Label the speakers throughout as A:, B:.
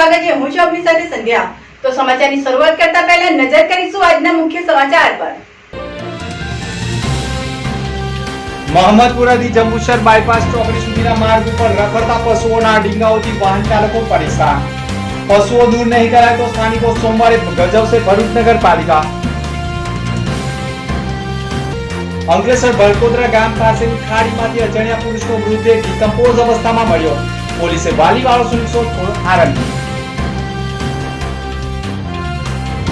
A: સ્વાગત છે. હું છું આપની સાથે સંધ્યા. તો સમાચારની શરૂઆત કરતા પહેલા નજર કરીશું આજના મુખ્ય સમાચાર પર.
B: મોહમ્મદપુરાથી જંબુસર બાયપાસ ચોકડી સુધીના માર્ગ ઉપર રખડતા પશુઓના ડીંગાઓથી વાહન ચાલકો પરેશાન. પશુઓ દૂર નહીં કરાય તો સ્થાનિકો સોમવારે ગજવશે ભરૂચ નગરપાલિકા. અંકલેશ્વર ભરકોદરા ગામ પાસેની ખાડીમાંથી અજાણ્યા પુરુષનો મૃતદેહ ડિકમ્પોઝ અવસ્થામાં મળ્યો. પોલીસે વાલી વાળો શોધખોળ આરંભી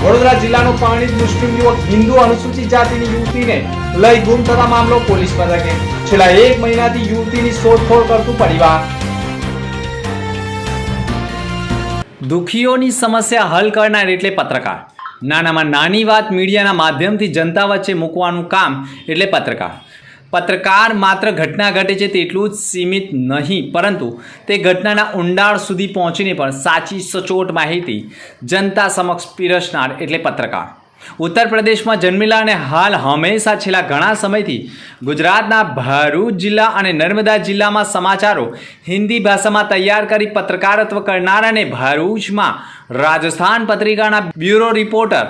B: વડોદરા જિલ્લાનો પરણિત મુસ્લિમ યુવક હિન્દુ અનુસૂચિત જાતિની યુવતીને લઈ ગુમ થતા મામલો પોલીસ મથકે છેલ્લા એક મહિનાથી યુવતીની શોધખોળ કરતું પરિવાર.
C: દુખીઓની સમસ્યા હલ કરનાર એટલે પત્રકાર. નાનામાં નાની વાત મીડિયાના માધ્યમથી જનતા વચ્ચે મૂકવાનું કામ એટલે પત્રકાર. પત્રકાર માત્ર ઘટના ઘટે છે તેટલું જ સીમિત નહીં, પરંતુ તે ઘટનાના ઊંડાણ સુધી પહોંચીને પણ સાચી સચોટ માહિતી જનતા સમક્ષ પીરસનાર એટલે પત્રકાર. ઉત્તર પ્રદેશમાં જન્મેલા અને હાલ હંમેશા છેલ્લા ઘણા સમયથી ગુજરાતના ભરૂચ જિલ્લા અને નર્મદા જિલ્લામાં સમાચારો હિન્દી ભાષામાં તૈયાર કરી પત્રકારત્વ કરનાર અને ભરૂચમાં રાજસ્થાન પત્રિકાના બ્યુરો રિપોર્ટર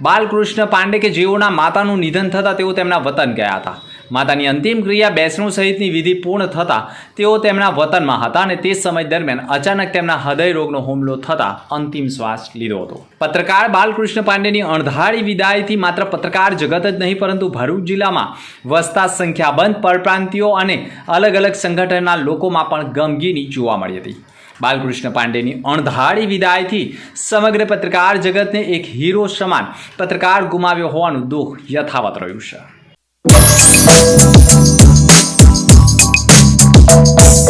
C: બાલકૃષ્ણ પાંડે કે જેઓના માતાનું નિધન થતાં તેઓ તેમના વતન ગયા હતા. માતાની અંતિમ ક્રિયા બેસણું સહિતની વિધિ પૂર્ણ થતાં તેઓ તેમના વતનમાં હતા અને તે સમય દરમિયાન અચાનક તેમના હૃદય રોગનો હુમલો થતાં અંતિમ શ્વાસ લીધો હતો. પત્રકાર બાલકૃષ્ણ પાંડેની અણધારી વિદાયથી માત્ર પત્રકાર જગત જ નહીં, પરંતુ ભરૂચ જિલ્લામાં વસતા સંખ્યાબંધ પરપ્રાંતિઓ અને અલગ અલગ સંગઠનના લોકોમાં પણ ગમગીની જોવા મળી હતી. બાલકૃષ્ણ પાંડેની અણધારી વિદાયથી સમગ્ર પત્રકાર જગતને એક હીરો સમાન પત્રકાર ગુમાવ્યો હોવાનું દુઃખ યથાવત રહ્યું છે.
D: Thank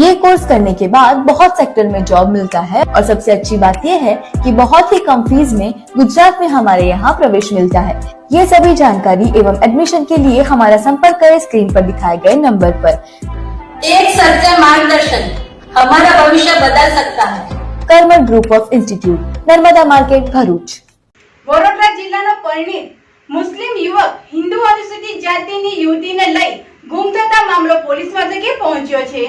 E: ये कोर्स करने के बाद बहुत सेक्टर में जॉब मिलता है और सबसे अच्छी बात यह है कि बहुत ही कम फीस में गुजरात में हमारे यहाँ प्रवेश मिलता है ये सभी जानकारी एवं एडमिशन के लिए हमारा संपर्क करें स्क्रीन पर दिखाए गए नंबर पर
F: एक सच्चा मार्गदर्शन हमारा भविष्य बदल सकता है
E: Karmath group of institute Narmada market Bharuch
A: Vadodara જિલ્લાનો પરિણીત મુસ્લિમ યુવક હિન્દુ અનુસૂચિત જાતિની યુવતીને લઈ ગુમ થતા મામલો પોલીસ મથકે પહોંચ્યો છે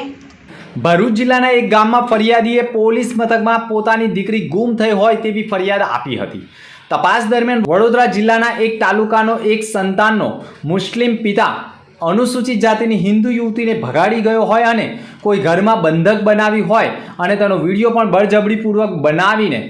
C: ભરૂચ જિલ્લાના એક ગામમાં ફરિયાદીએ પોલીસ મથકમાં પોતાની દીકરી ગુમ થઈ હોય તેવી ફરિયાદ આપી હતી. તપાસ દરમિયાન વડોદરા જિલ્લાના એક તાલુકાનો એક સંતાનનો મુસ્લિમ પિતા અનુસૂચિત જાતિની હિન્દુ યુવતીને ભગાડી ગયો હોય અને કોઈ ઘરમાં બંધક બનાવી હોય અને તેનો વીડિયો પણ બળજબરીપૂર્વક બનાવીને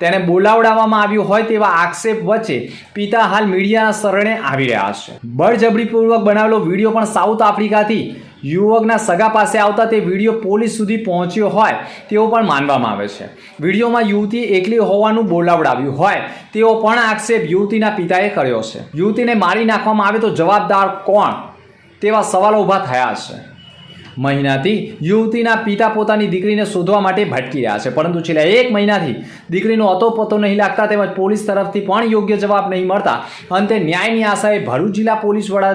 C: તેને બોલાવડાવવામાં આવ્યું હોય તેવા આક્ષેપ વચ્ચે પિતા હાલ મીડિયાના શરણે આવી રહ્યા છે. બળજબરીપૂર્વક બનાવેલો વીડિયો પણ સાઉથ આફ્રિકાથી યુવકના સગા પાસે આવતા તે વીડિયો પોલીસ સુધી પહોંચ્યો હોય તેવો પણ માનવામાં આવે છે. વિડીયોમાં યુવતી એકલી હોવાનું બોલાવડાવ્યું હોય તેવો પણ આક્ષેપ યુવતીના પિતાએ કર્યો છે. યુવતીને મારી નાખવામાં આવે તો જવાબદાર કોણ? તેવા સવાલો ઊભા થયા છે. મહિનાથી યુવતીના પિતા પોતાની દીકરીને શોધવા માટે ભટકી રહ્યા છે. પરંતુ છેલ્લા એક મહિનાથી દીકરીનો અતોપતો નહીં લાગતા તેમજ પોલીસ તરફથી પણ યોગ્ય જવાબ નહીં મળતા અંતે ન્યાયની આશાએ ભરૂચ જિલ્લા પોલીસ વડા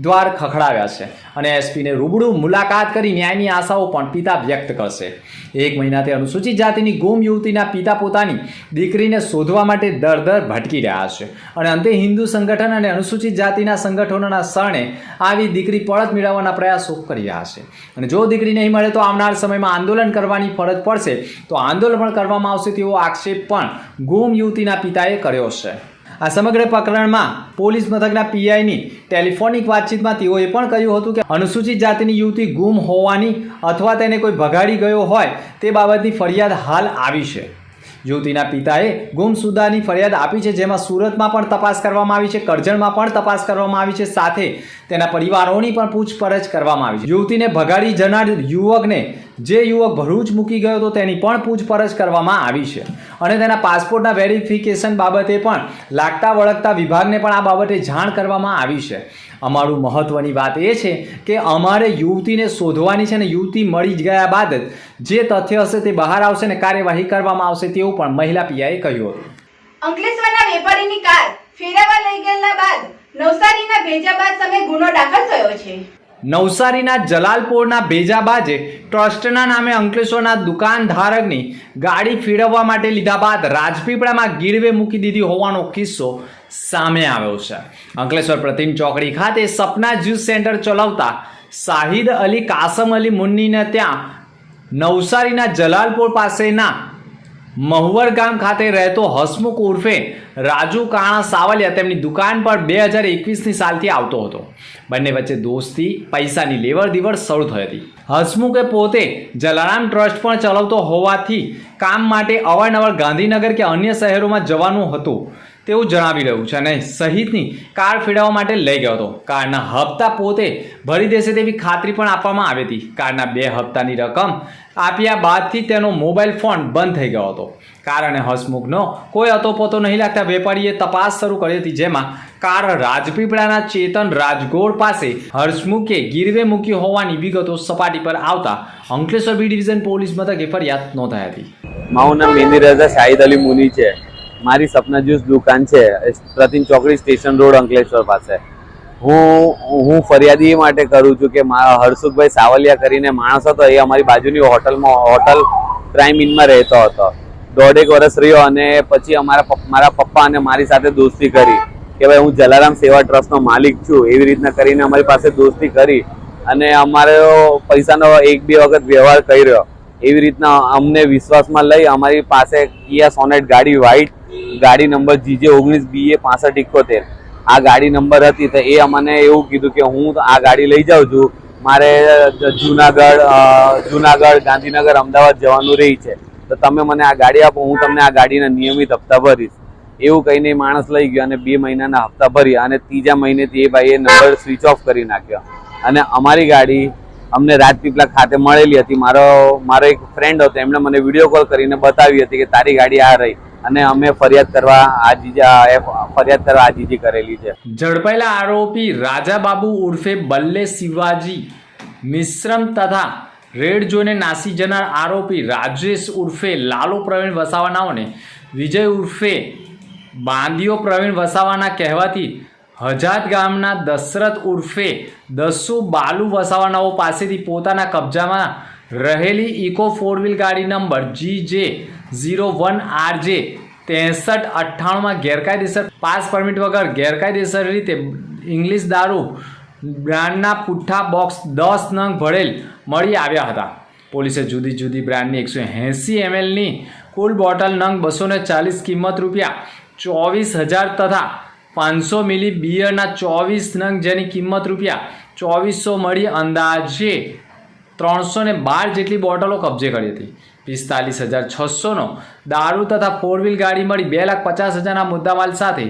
C: દ્વારા ખખડાવ્યા છે અને એસપીને રૂબરૂ મુલાકાત કરી ન્યાયની આશાઓ પણ પિતા વ્યક્ત કરશે. એક મહિનાથી અનુસૂચિત જાતિની ગુમ યુવતીના પિતા પોતાની દીકરીને શોધવા માટે દર દર ભટકી રહ્યા છે અને અંતે હિન્દુ સંગઠન અને અનુસૂચિત જાતિના સંગઠનોના શરણે આવી દીકરી પરત મેળવવાના પ્રયાસો કરી રહ્યા છે. અને જો દીકરી નહીં મળે તો આવનાર સમયમાં આંદોલન કરવાની ફરજ પડશે, તો આંદોલન પણ કરવામાં આવશે તેવો આક્ષેપ પણ ગુમ યુવતીના પિતાએ કર્યો છે. આ સમગ્ર પ્રકરણમાં પોલીસ મથકના પીઆઈની ટેલિફોનિક વાતચીતમાં તેઓએ પણ કહ્યું હતું કે અનુસૂચિત જાતિની યુવતી ગુમ હોવાની અથવા તેને કોઈ ભગાડી ગયો હોય તે બાબતની ફરિયાદ હાલ આવી છે. યુવતીના પિતાએ ગુમસુદાની ફરિયાદ આપી છે, જેમાં સુરતમાં પણ તપાસ કરવામાં આવી છે, કરજણમાં પણ તપાસ કરવામાં આવી છે, સાથે તેના પરિવારોની પણ પૂછપરછ કરવામાં આવી છે. યુવતીને ભગાડી જનાર યુવકને જે યુવક ભરૂચ મૂકી ગયો હતો તેની પણ પૂછપરછ કરવામાં આવી છે. અને તેના પાસપોર્ટના વેરિફિકેશન બાબતે પણ લાગતા વળગતા વિભાગને પણ આ બાબતે જાણ કરવામાં આવી છે. અમારું મહત્ત્વની વાત એ છે કે અમારે યુવતીને શોધવાની છે ને યુવતી મળી ગયા બાદ જે તથ્ય હશે તે બહાર આવશે ને કાર્યવાહી કરવામાં આવશે તેવું પણ મહિલા પિયાએ કહ્યું હતું.
A: અંકલેશ્વરના વેપારીની કાર ફેરાવા લઈ ગયેલા બાદ નવસારીના ભેજાબાદ સામે ગુનો દાખલ થયો છે.
C: નવસારીના જલાલપોરના ભેજાબાજે ટ્રસ્ટના નામે અંકલેશ્વરના દુકાનધારકની ગાડી ફેરવવા માટે લીધા બાદ રાજપીપળામાં ગીરવે મૂકી દીધી હોવાનો કિસ્સો સામે આવ્યો છે. અંકલેશ્વર પ્રતિમ ચોકડી ખાતે સપના જ્યુસ સેન્ટર ચલાવતા શાહિદ અલી કાસમ અલી મુન્નીને ત્યાં નવસારીના જલાલપોર પાસેના મહુવર ગામ ખાતે રહેતો હસમુખ ઉર્ફે રાજુ કાણા સાવલિયા તેમની દુકાન પર બે હજાર એકવીસની સાલથી આવતો હતો. બંને વચ્ચે દોસ્તી, પૈસાની લેવડ દેવડ શરૂ થઈ હતી. હસમુખે પોતે જલારામ ટ્રસ્ટ પણ ચલાવતો હોવાથી કામ માટે અવારનવાર ગાંધીનગર કે અન્ય શહેરોમાં જવાનું હતું. તેવું જણાવી રહ્યું છે અને સહિતની કાર ફેરવવા માટે લઈ ગયો હતો. કારના હપ્તા પોતે ભરી દેશે તેવી ખાતરી પણ આપવામાં આવી હતી. કારના બે હપ્તાની રકમ આપ્યા બાદથી તેનો મોબાઈલ ફોન બંધ થઈ ગયો હતો. કાર અને હસમુખનો કોઈ અતોપોતો નહીં લાગતા વેપારીએ તપાસ શરૂ કરી હતી, જેમાં કાર રાજપીપળાના ચેતન રાજગોળ પાસે હર્ષમુખે ગીરવે મૂકી હોવાની વિગતો સપાટી પર આવતા અંકલેશ્વર બી ડિવિઝન પોલીસ મથકે ફરિયાદ નોંધાઈ હતી.
G: મારું નામ રઝા શાહિદ અલી મુની છે. મારી સપના જ્યુસ દુકાન છે પ્રતિમ ચોકડી સ્ટેશન રોડ અંકલેશ્વર પાસે. હું હું ફરિયાદી માટે કરું છું કે મારા હર્ષુખભાઈ સાવલિયા કરીને માણસ હતો, એ અમારી બાજુની હોટલમાં, હોટલ ક્રાઇમ ઇનમાં રહેતો હતો. દોઢેક વર્ષ રહ્યો અને પછી અમારા મારા પપ્પા અને મારી સાથે દોસ્તી કરી કે ભાઈ હું જલારામ સેવા ટ્રસ્ટનો માલિક છું, એવી રીતના કરીને અમારી પાસે દોસ્તી કરી અને અમારો પૈસાનો એક બે વખત વ્યવહાર કર્યો. એવી રીતના અમને વિશ્વાસમાં લઈ અમારી પાસે કિયા સોનેટ ગાડી વ્હાઇટ ગાડી નંબર જીજે ઓગણીસ બી એ પાસઠ, ઇકોતેર. આ ગાડી નંબર હતી તો એ અમને એવું કીધું કે હું આ ગાડી લઈ જાઉં છું. મારે જુનાગઢ જુનાગઢ, ગાંધીનગર, અમદાવાદ જવાનું રહી છે. તો તમે મને આ ગાડી આપો, હું તમને આ ગાડીના નિયમિત હપ્તા ભરીશ. એવું કહીને માણસ લઈ ગયો અને બે મહિનાના હપ્તા ભર્યા અને ત્રીજા મહિનેથી એ ભાઈએ નંબર સ્વિચ ઓફ કરી નાખ્યો. અને અમારી ગાડી અમને રાજપીપલા ખાતે મળેલી હતી. મારો મારો એક ફ્રેન્ડ હતો, એમણે મને વીડિયો કોલ કરીને બતાવી હતી કે તારી ગાડી આ રહી અને અમે ફરિયાદ કરવા આ જીજા ફરિયાદ કરવા આજીજી કરેલી છે.
C: ઝડપાયેલા આરોપી રાજા બાબુ ઉર્ફે બલ્લે શિવાજી મિશ્રમ તથા રેડ જોઈને નાસી જનાર આરોપી રાજેશ ઉર્ફે લાલુ પ્રવીણ વસાવાનાઓને વિજય ઉર્ફે બાંદીઓ પ્રવીણ વસાવાના કહેવાથી હજાત ગામના દશરથ ઉર્ફે દસો બાલુ વસાવાનાઓ પાસેથી પોતાના કબજામાં રહેલી ઇકો ફોર વ્હીલ ગાડી number G J zero one R જે ત્રેસઠ અઠ્ઠાણુંમાં ગેરકાયદેસર પાસ પરમિટ વગર ગેરકાયદેસર રીતે ઇંગ્લિશ દારૂ બ્રાન્ડના પુઠ્ઠા બોક્સ દસ નંગ ભરેલ મળી આવ્યા હતા. પોલીસે જુદી જુદી બ્રાન્ડની એકસો એંસી એમએલની કુલ બોટલ નંગ બસો ચાલીસ કિંમત રૂપિયા ચોવીસ હજાર તથા પાંચસો મિલી બિયરના ચોવીસ નંગ જેની કિંમત રૂપિયા ચોવીસો મળી અંદાજે ત્રણસો ને બાર જેટલી બોટલો કબજે કરી હતી. પિસ્તાલીસ હજાર છસોનો દારૂ તથા ફોર વ્હીલ ગાડી મળી બે લાખ પચાસ હજારના મુદ્દામાલ સાથે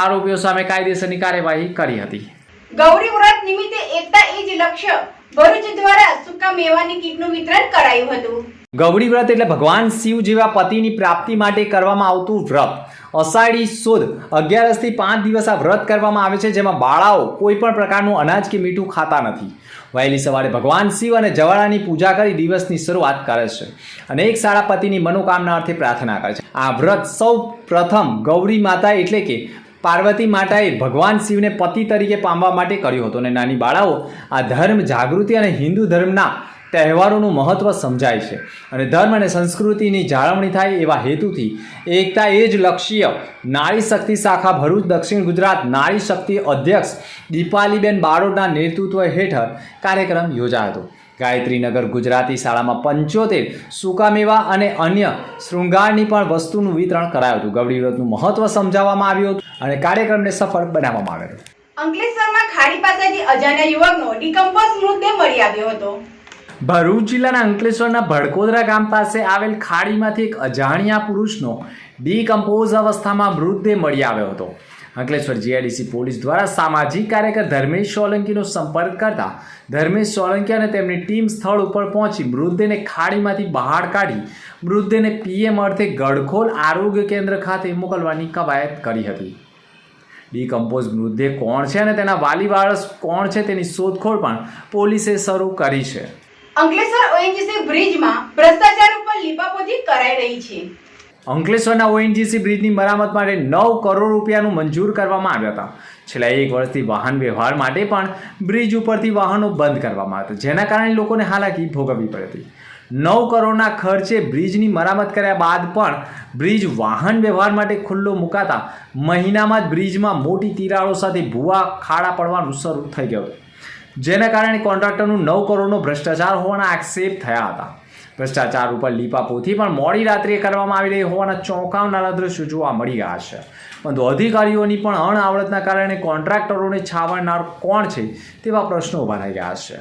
C: આરોપીઓ સામે કાયદેસરની કાર્યવાહી કરી હતી.
A: ગૌરી વ્રત નિમિત્તે એકતા એ જ લક્ષ્ય ભરૂચ દ્વારા સુકા મેવાની કીટનું વિતરણ કરાયું હતું.
C: ગૌરી વ્રત એટલે ભગવાન શિવ જેવા પતિની પ્રાપ્તિ માટે કરવામાં આવતું વ્રત. અષાઢી સુદ અગિયારસથી પાંચ દિવસ આ વ્રત કરવામાં આવે છે, જેમાં બાળાઓ કોઈ પણ પ્રકારનું અનાજ કે મીઠું ખાતા નથી. વહેલી સવારે ભગવાન શિવ અને જવાળાની પૂજા કરી દિવસની શરૂઆત કરે છે. અને એક સારા પતિની મનોકામના અર્થે પ્રાર્થના કરે છે. આ વ્રત સૌ પ્રથમ ગૌરી માતા એટલે કે પાર્વતી માતાએ ભગવાન શિવને પતિ તરીકે પામવા માટે કર્યું હતું. અને નાની બાળાઓ આ ધર્મ, જાગૃતિ અને હિન્દુ ધર્મના તહેવારોનું મહત્ત્વ સમજાય છે. અને ધર્મ અને સંસ્કૃતિની જાળવણી થાય એવા હેતુથી એકતા એ જ લક્ષ્ય નારી શક્તિ શાખા ભરૂચ દક્ષિણ ગુજરાત નારી શક્તિ અધ્યક્ષ દીપાલીબેન બારોડના નેતૃત્વ હેઠળ કાર્યક્રમ યોજાયો હતો. ગાયત્રીનગર ગુજરાતી શાળામાં પંચોતેર સુકામેવા અને અન્ય શૃંગારની પણ વસ્તુનું વિતરણ કરાયું હતું. ગૌરી વ્રતનું મહત્વ સમજાવવામાં આવ્યું હતું અને કાર્યક્રમને સફળ બનાવવામાં આવ્યો
A: અંકલેશ્વરમાં ખાડી પાસેથી અજાણ્યા યુવકનો ડિકમ્પોઝ મૃતદેહ મળી આવ્યો હતો.
C: ભરૂચ જિલ્લાના અંકલેશ્વરના ભડકોદરા ગામ પાસે આવેલ ખાડીમાંથી એક અજાણ્યા પુરુષનો ડીકમ્પોઝ અવસ્થામાં મૃતદેહ મળી આવ્યો હતો. અંકલેશ્વર જીઆઈડીસી પોલીસ દ્વારા સામાજિક કાર્યકર ધર્મેશ સોલંકીનો સંપર્ક કરતા ધર્મેશ સોલંકી અને તેમની ટીમ સ્થળ ઉપર પહોંચી મૃતદેહને ખાડીમાંથી બહાર કાઢી મૃતદેહને પીએમ અર્થે ગડખોલ આરોગ્ય કેન્દ્ર ખાતે મોકલવાની કવાયત કરી હતી. ડીકમ્પોઝ મૃતદેહ કોણ છે અને તેના વાલી વારસ કોણ છે તેની શોધખોળ પણ પોલીસે શરૂ કરી છે.
A: અંકલેશ્વર ઓએનજીસી બ્રિજમાં ભ્રષ્ટાચાર ઉપર લીપાપોતી કરાઈ રહી છે.
C: અંકલેશ્વરના ઓએનજીસી બ્રિજની મરામત માટે નવ કરોડ રૂપિયાનું મંજૂર કરવામાં આવ્યા હતા. છેલ્લા એક વર્ષથી વાહન વ્યવહાર માટે પણ બ્રિજ ઉપરથી વાહનો બંધ કરવામાં હતા, જેના કારણે લોકોને હાલાકી ભોગવવી પડી હતી. નવ કરોડના ખર્ચે બ્રિજની મરામત કર્યા બાદ પણ બ્રિજ વાહન વ્યવહાર માટે ખુલ્લો મુકાતા મહિનામાં જ બ્રિજમાં મોટી તિરાડો સાથે ભૂવા ખાડા પડવાનું શરૂ થઈ ગયું જેના કારણે કોન્ટ્રાક્ટરનું નવ કરોડનો ભ્રષ્ટાચાર હોવાના આક્ષેપ થયા હતા. ભ્રષ્ટાચાર ઉપર લીપાપોથી પણ મોડી રાત્રે કરવામાં આવી રહી હોવાના ચોંકાવનારા દ્રશ્યો જોવા મળી રહ્યા છે. પરંતુ અધિકારીઓની પણ અણઆવડતના કારણે કોન્ટ્રાક્ટરોને છાવણનાર કોણ છે તેવા પ્રશ્નો ઊભા થઈ ગયા છે.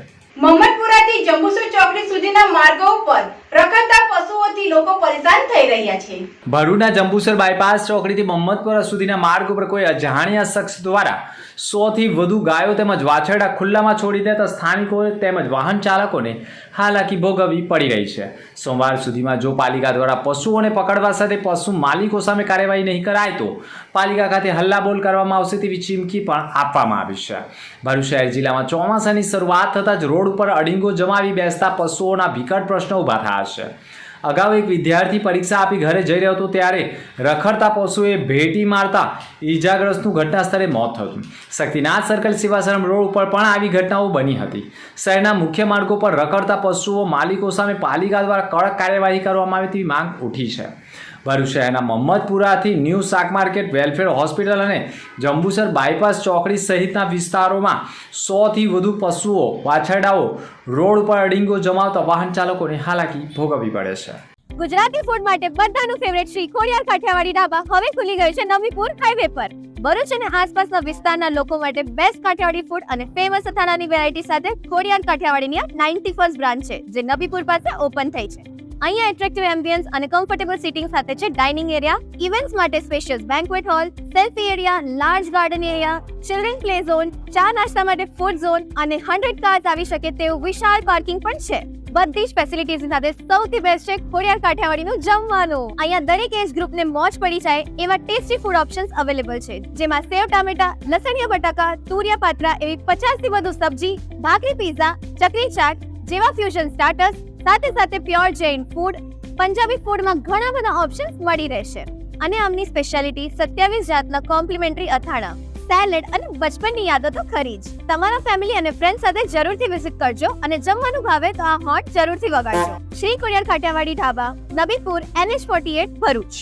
A: મોહમ્મદપુરાથી જંબુસર ચોકડી સુધીના માર્ગો ઉપર રખડતા પશુઓથી લોકો પરેશાન થઈ રહ્યા છે.
C: ભરૂડના જંબુસર બાયપાસ ચોકડીથી મહમ્મદપુરા સુધીના માર્ગ ઉપર કોઈ અજાણ્યા શખ્સ દ્વારા સોથી વધુ ગાયો તેમજ વાછરડા ખુલ્લામાં છોડી દેતા સ્થાનિકો તેમજ વાહન ચાલકોને હાલાકી ભોગવવી પડી રહી છે. સોમવાર સુધીમાં જો પાલિકા દ્વારા પશુઓને પકડવા સાથે પશુ માલિકો સામે કાર્યવાહી નહીં કરાય તો પાલિકા ખાતે હલ્લાબોલ કરવામાં આવશે તેવી ચીમકી પણ આપવામાં આવી છે. ભરૂચ શહેર જિલ્લામાં ચોમાસાની શરૂઆત થતાં જ રોડ ઉપર અડીંગો જમાવી બેસતા પશુઓના વિકટ પ્રશ્નો ઊભા થયા છે. અગાઉ એક વિદ્યાર્થી પરીક્ષા આપી ઘરે જઈ રહ્યો હતો ત્યારે રખડતા પશુએ ભેટી મારતા ઈજાગ્રસ્તનું ઘટના સ્થળે મોત થયું. શક્તિનાથ સર્કલ સેવાશ્રમ રોડ ઉપર પણ આવી ઘટનાઓ બની હતી. શહેરના મુખ્ય માર્ગો પર રખડતા પશુઓ માલિકો સામે પાલિકા દ્વારા કડક કાર્યવાહી કરવામાં આવે તેવી માંગ ઉઠી છે. ભરૂચ શહેરના મહમ્મદપુરાથી ન્યૂ શાક માર્કેટ, વેલફેર હોસ્પિટલ અને જંબુસર બાયપાસ ચોકડી સહિતના વિસ્તારોમાં સોથી વધુ પશુઓ, વાછરડાઓ, રોડ પર અડીંગો જમાવતા વાહન ચાલકોને હાલાકી ભોગવવી પડે છે.
D: ગુજરાતી ફૂડ માટે બધાનું ફેવરેટ શ્રી ખોડિયાર કાઠિયાવાડી ઢાબા હવે ખુલી ગયું છે નવીપુર હાઈવે પર. ભરૂચ અને આસપાસના વિસ્તારના લોકો માટે બેસ્ટ કાઠિયાવાડી ફૂડ અને ફેમસ અથાણાની વેરાયટી સાથે ખોડિયાર કાઠિયાવાડીની નાઇન્ટી ફર્સ્ટ બ્રાન્ચ છે, જે નબીપુર પાસે ઓપન થઈ છે. અહીંયા એટ્રેક્ટિવ એમ્બિયન્સ અને કમ્ફર્ટેબલ સિટિંગ સાથે છે ડાઇનિંગ એરિયા ઇવેન્ટ્સ માટે special banquet hall selfie area large garden area children play zone ચા નાસ્તા માટે ફૂડ ઝોન અને હંડ્રેડ કાર્સ આવી શકે તેવું વિશાળ પાર્કિંગ પણ છે. બધી જ ફેસિલિટીઝ સાથે સૌથી બેસ્ટ છે ખોડિયાર કાઠિયાવાડીનું જમવાનું. અહીંયા દરેક એજ ગ્રુપને મોજ પડી જાય એવા ટેસ્ટી ફૂડ ઓપ્શન્સ અવેલેબલ છે. જેમાં સેવ ટામેટા, લસણિયા બટાકા, તૂરિયા પાત્રા એવી પચાસથી વધુ સબ્જી, ભાખરી પીઝા ચકરી ચાટ જેવા ફ્યુઝન સ્ટાર્ટર્સ સાથે સાથે પ્યોર જૈન ફૂડ પંજાબી ફૂડમાં ઘણા બધા ઓપ્શન્સ મળી રહેશે. અને આમની સ્પેશિયાલિટી સત્યાવીસ જાતના કોમ્પ્લિમેન્ટરી અથાણા સેલેડ અને બચપનની યાદો તો ખરી જ. તમારા ફેમિલી અને ફ્રેન્ડ સાથે જરૂરથી વિઝિટ કરજો અને જમવાનું ભાવે તો આ હોટ જરૂરથી વગાડજો. Shri Khodiyar Kathiyawadi dhaba, Nabipur NH forty eight Bharuch.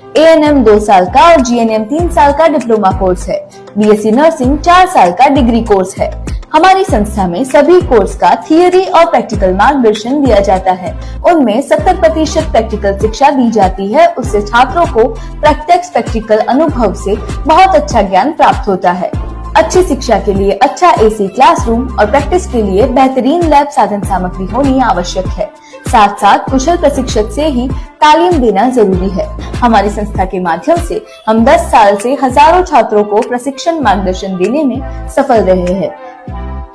E: ए एन एम दो साल का और जी एन एम तीन साल का डिप्लोमा कोर्स है। बी एस सी नर्सिंग चार साल का डिग्री कोर्स है। हमारी संस्था में सभी कोर्स का थियोरी और प्रैक्टिकल मार्गदर्शन दिया जाता है। उनमें 70 प्रतिशत प्रैक्टिकल शिक्षा दी जाती है। उससे छात्रों को प्रत्यक्ष प्रैक्टिकल अनुभव से बहुत अच्छा ज्ञान प्राप्त होता है। अच्छी शिक्षा के लिए अच्छा एसी क्लासरूम और प्रैक्टिस के लिए बेहतरीन लैब साधन सामग्री होनी आवश्यक है। साथ साथ कुशल प्रशिक्षक से ही तालीम देना ज़रूरी है। हमारी संस्था के माध्यम से हम 10 साल से हज़ारों छात्रों को प्रशिक्षण मार्गदर्शन देने में सफल रहे हैं।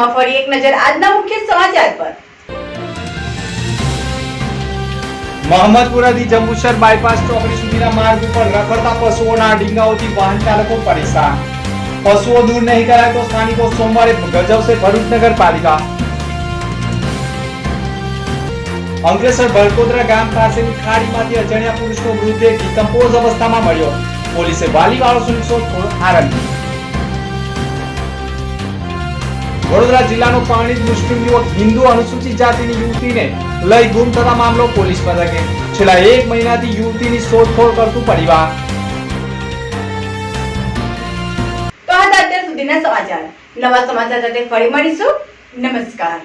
A: અંતમાં ફરી એક નજર આજના મુખ્ય સમાચાર પર.
C: મોહમ્મદપુરાથી જંબુસર બાયપાસ ચોકડી સુધીના માર્ગ ઉપર રખડતા પશુઓના ડીંગાઓથી વાહન ચાલકો પરેશાન. પશુઓ દૂર નહીં કરાય તો સ્થાનિકો સોમવારે ગજવશે ભરૂચ નગરપાલિકા. અંકલેશ્વર ભરકોદરા ગામ પાસેની ખાડીમાંથી અજાણ્યા પુરુષનો મૃતદેહ ડિકમ્પોઝ અવસ્થામાં મળ્યો. પોલીસે વાલી વાળો શોધખોળ આરંભી વડોદરા જિલ્લાનું પાણી મુસ્લિમ યુવક હિન્દુ અનુસૂચિત જાતિની યુવતીને લઈ ગુમ થતા મામલો પોલીસ મથકે. છેલ્લા એક મહિનાથી યુવતીની શોધખોળ કરતું પરિવાર.
A: તો આ અત્યાર સુધીના સમાચાર. નવા સમાચાર સાથે ફરી મળીશું. નમસ્કાર.